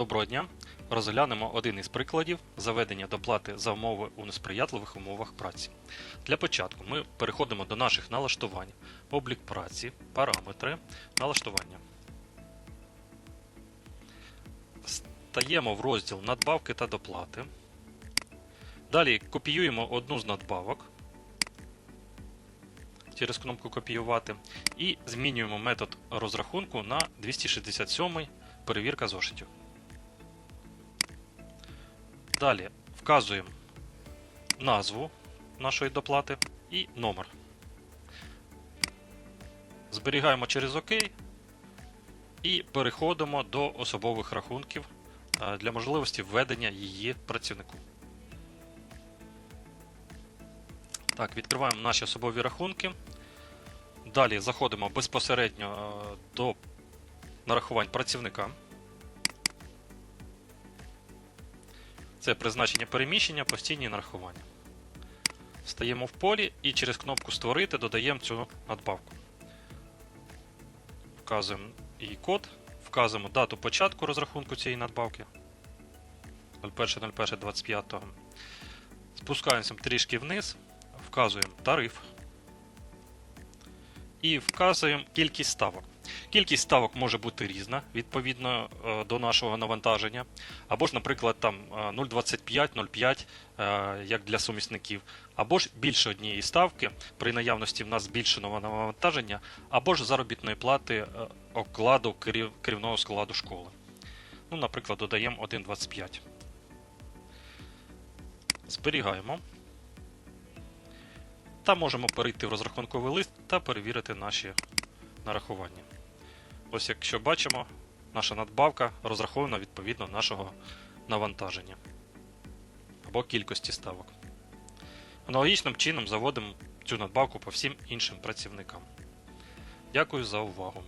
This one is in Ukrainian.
Доброго дня! Розглянемо один із прикладів заведення доплати за умови у несприятливих умовах праці. Для початку ми переходимо до наших налаштувань, облік праці, параметри, налаштування. Стаємо в розділ надбавки та доплати. Далі копіюємо одну з надбавок через кнопку копіювати і змінюємо метод розрахунку на 267 перевірка зошитів. Далі вказуємо назву нашої доплати і номер. Зберігаємо через ОК і переходимо до особових рахунків е, для можливості введення її працівнику. Так, відкриваємо наші особові рахунки. Далі заходимо безпосередньо е, до нарахувань працівника. Це призначення переміщення, постійні нарахування. Встаємо в полі і через кнопку Створити додаємо цю надбавку. Вказуємо її код, вказуємо дату початку розрахунку цієї надбавки 01.01.25. Спускаємося трішки вниз, вказуємо тариф і вказуємо кількість ставок. Кількість ставок може бути різна відповідно е, до нашого навантаження. Або ж, наприклад, там е, 0,25, 0,5, е, як для сумісників, або ж більше однієї ставки при наявності в нас збільшеного навантаження, або ж заробітної плати е, окладу керів- керівного складу школи. Ну, наприклад, додаємо 1,25. Зберігаємо. Та можемо перейти в розрахунковий лист та перевірити наші нарахування. Ось якщо бачимо, наша надбавка розрахована відповідно нашого навантаження або кількості ставок. Аналогічним чином заводимо цю надбавку по всім іншим працівникам. Дякую за увагу.